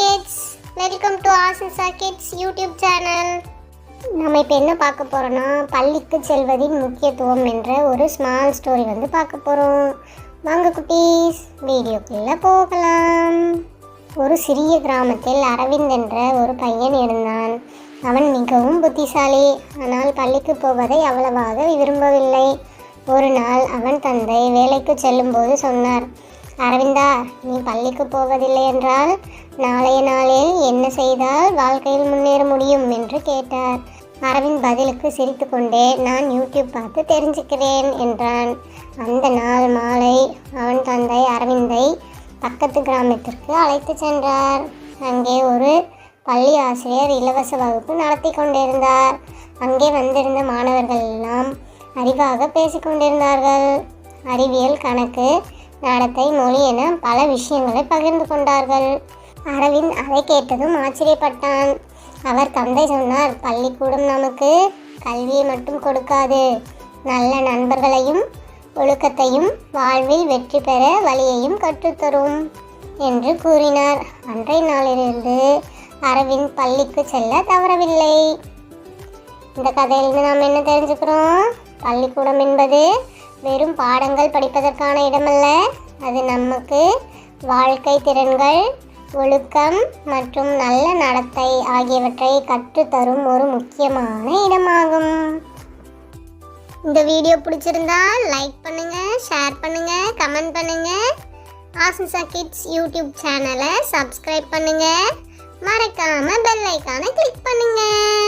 Kids welcome to Asisha kids YouTube channel நம்ம இப்போ என்ன பார்க்க போகிறோன்னா பள்ளிக்கு செல்வதின் முக்கியத்துவம் என்ற ஒரு ஸ்மால் ஸ்டோரி வந்து பார்க்க போகிறோம் வாங்க குட்டீஸ் வீடியோக்குள்ளே போகலாம். ஒரு சிறிய கிராமத்தில் அரவிந்த் என்ற ஒரு பையன் இருந்தான். அவன் மிகவும் புத்திசாலி. ஆனால் பள்ளிக்கு போவதை அவ்வளவாக விரும்பவில்லை. ஒரு நாள் அவன் தந்தை வேலைக்கு செல்லும்போது சொன்னார் அரவிந்தா நீ பள்ளிக்கு போவதில்லை என்றால் நாளைய நாளில் என்ன செய்தால் வாழ்க்கையில் முன்னேற முடியும் என்று கேட்டார். அரவிந்த் பதிலுக்கு சிரித்துக்கொண்டே நான் யூடியூப் பார்த்து தெரிஞ்சுக்கிறேன் என்றான். அந்த நாள் மாலை அவன் தந்தை அரவிந்தை பக்கத்து கிராமத்திற்கு அழைத்து சென்றார். அங்கே ஒரு பள்ளி ஆசிரியர் இலவச வகுப்பு நடத்தி கொண்டிருந்தார். அங்கே வந்திருந்த மாணவர்கள் எல்லாம் அறிவாக பேசிக்கொண்டிருந்தார்கள் அறிவியல் கணக்கு நடத்தை மொழி என பல விஷயங்களை பகிர்ந்து கொண்டார்கள். அரவிந்த் அதை கேட்டதும் ஆச்சரியப்பட்டான். அவர் தந்தை சொன்னார் பள்ளிக்கூடம் நமக்கு கல்வியை மட்டும் கொடுக்காது. நல்ல நண்பர்களையும் ஒழுக்கத்தையும் வாழ்வில் வெற்றி பெற வழியையும் கற்றுத்தரும் என்று கூறினார். அன்றைய நாளிலிருந்து அரவிந்த் பள்ளிக்கு செல்ல தவறவில்லை. இந்த கதையிலிருந்து நாம் என்ன தெரிஞ்சுக்கிறோம்? பள்ளிக்கூடம் என்பது வெறும் பாடங்கள் படிப்பதற்கான இடமல்ல. அது நமக்கு வாழ்க்கை திறன்கள் ஒழுக்கம் மற்றும் நல்ல நடத்தை ஆகியவற்றை கற்றுத்தரும் ஒரு முக்கியமான இடமாகும். இந்த வீடியோ பிடிச்சிருந்தா லைக் பண்ணுங்க ஷேர் பண்ணுங்க கமெண்ட் பண்ணுங்க. ஆசன்சா கிட்ஸ் யூடியூப் சேனலை சப்ஸ்கிரைப் பண்ணுங்க. மறக்காம பெல் ஐக்கானை கிளிக் பண்ணுங்கள்